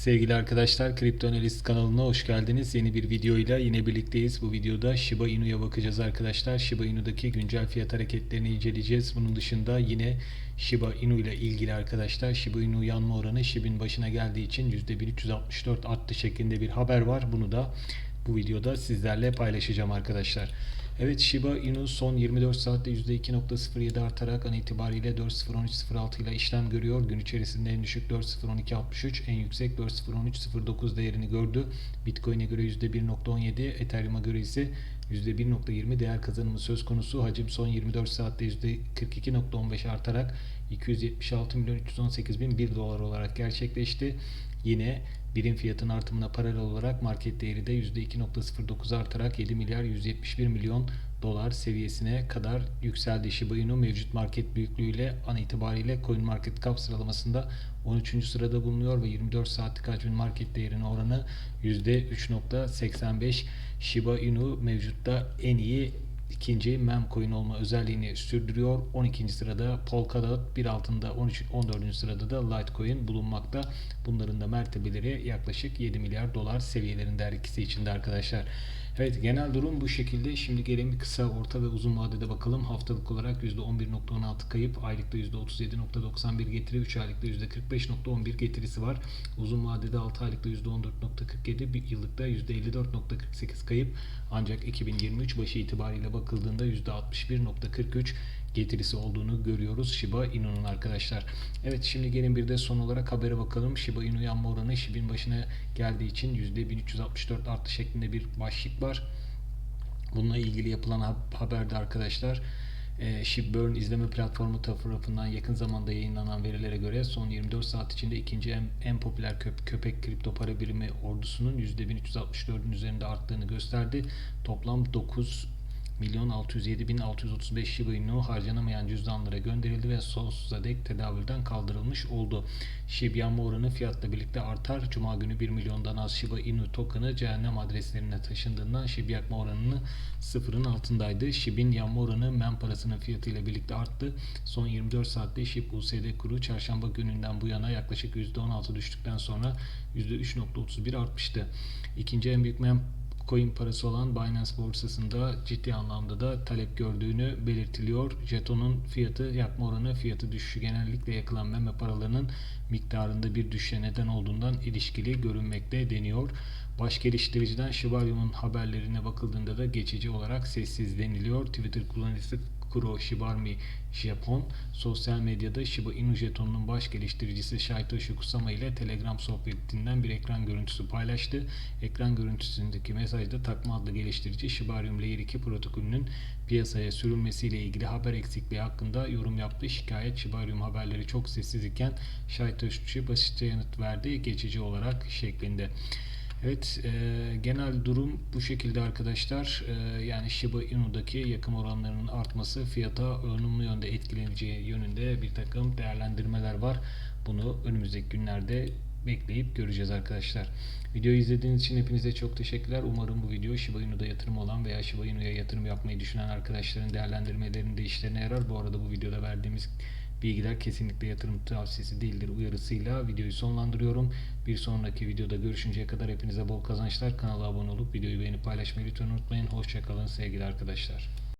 Sevgili arkadaşlar, Kripto Analist kanalına hoş geldiniz. Yeni bir videoyla yine birlikteyiz. Bu videoda Shiba Inu'ya bakacağız arkadaşlar. Shiba Inu'daki güncel fiyat hareketlerini inceleyeceğiz. Bunun dışında yine Shiba Inu ile ilgili arkadaşlar Shiba Inu yanma oranı SHIB'in başına geldiği için %1364 arttı şeklinde bir haber var. Bunu da bu videoda sizlerle paylaşacağım arkadaşlar. Evet Shiba Inu son 24 saatte %2.07 artarak an itibariyle 4.013.06 ile işlem görüyor. Gün içerisinde en düşük 4.012.63, en yüksek 4.013.09 değerini gördü. Bitcoin'e göre %1.17, Ethereum'a göre ise %1.20 değer kazanımı söz konusu. Hacim son 24 saatte %42.15 artarak 276 milyon 318 bin 1 dolar olarak gerçekleşti. Yine birim fiyatın artımına paralel olarak market değeri de %2.09 artarak 7 milyar 171 milyon dolar seviyesine kadar yükseldi. Shiba Inu mevcut market büyüklüğüyle an itibariyle CoinMarketCap sıralamasında 13. sırada bulunuyor ve 24 saatlik hacmin market değerine oranı %3.85. Shiba Inu mevcutta en iyi ikinci mem coin olma özelliğini sürdürüyor. 12. sırada Polkadot, bir altında 13 14. sırada da Litecoin bulunmakta. Bunların da mertebeleri yaklaşık 7 milyar dolar seviyelerinde her ikisi içinde arkadaşlar. Evet genel durum bu şekilde. Şimdi gelin bir kısa, orta ve uzun vadede bakalım. Haftalık olarak %11.16 kayıp, aylıkta %37.91 getiri, 3 aylıkta %45.11 getirisi var. Uzun vadede 6 aylıkta %14.47, bir yıllıkta %54.48 kayıp. Ancak 2023 başı itibariyle bakıldığında %61.43 getirisi olduğunu görüyoruz Shiba Inu'nun arkadaşlar. Evet şimdi gelin bir de son olarak habere bakalım. Shiba Inu yanma oranı SHIB'in başına geldiği için %1364 artı şeklinde bir başlık var. Bununla ilgili yapılan haberde arkadaşlar e, Shipburn izleme platformu tarafından yakın zamanda yayınlanan verilere göre son 24 saat içinde ikinci en, en popüler köp köpek kripto para birimi ordusunun %1364'ün üzerinde arttığını gösterdi. Toplam 9 milyon 607 bin 635 Shiba Inu harcanamayan cüzdanlara gönderildi ve sonsuza dek tedavülden kaldırılmış oldu. SHIB yanma oranı fiyatla birlikte artar. Cuma günü 1 milyondan az Shiba Inu token'ı cehennem adreslerine taşındığından SHIB yakma oranını sıfırın altındaydı. SHIB'in yanma oranı MEM parasının fiyatıyla birlikte arttı. Son 24 saatte SHIB USD kuru çarşamba gününden bu yana yaklaşık %16 düştükten sonra %3.31 artmıştı. İkinci en büyük MEM coin parası olan Binance borsasında ciddi anlamda da talep gördüğünü belirtiliyor. Jetonun fiyatı yakma oranı fiyatı düşüşü genellikle yakılan meme paralarının miktarında bir düşüşe neden olduğundan ilişkili görünmekte deniyor. Baş geliştiriciden Shibarium'un haberlerine bakıldığında da geçici olarak sessiz deniliyor. Twitter kullanıcısı Kuro Shibarmi Japon sosyal medyada Shiba Inu jetonunun baş geliştiricisi Shaitoshi Kusama ile Telegram sohbetinden bir ekran görüntüsü paylaştı. Ekran görüntüsündeki mesajda takma adlı geliştirici Shibarium Layer 2 protokolünün piyasaya sürülmesiyle ilgili haber eksikliği hakkında yorum yaptı. Şikayet Shibarium haberleri çok sessiz iken Shaitoshi basitçe yanıt verdi geçici olarak şeklinde. Evet, e, genel durum bu şekilde arkadaşlar. E, yani Shiba Inu'daki yakım oranlarının artması fiyata olumlu yönde etkileneceği yönünde bir takım değerlendirmeler var. Bunu önümüzdeki günlerde bekleyip göreceğiz arkadaşlar. Videoyu izlediğiniz için hepinize çok teşekkürler. Umarım bu video Shiba Inu'da yatırım olan veya Shiba Inu'ya yatırım yapmayı düşünen arkadaşların değerlendirmelerinde işlerine yarar. Bu arada bu videoda verdiğimiz Bilgiler kesinlikle yatırım tavsiyesi değildir uyarısıyla videoyu sonlandırıyorum. Bir sonraki videoda görüşünceye kadar hepinize bol kazançlar. Kanala abone olup videoyu beğenip paylaşmayı lütfen unutmayın. Hoşçakalın sevgili arkadaşlar.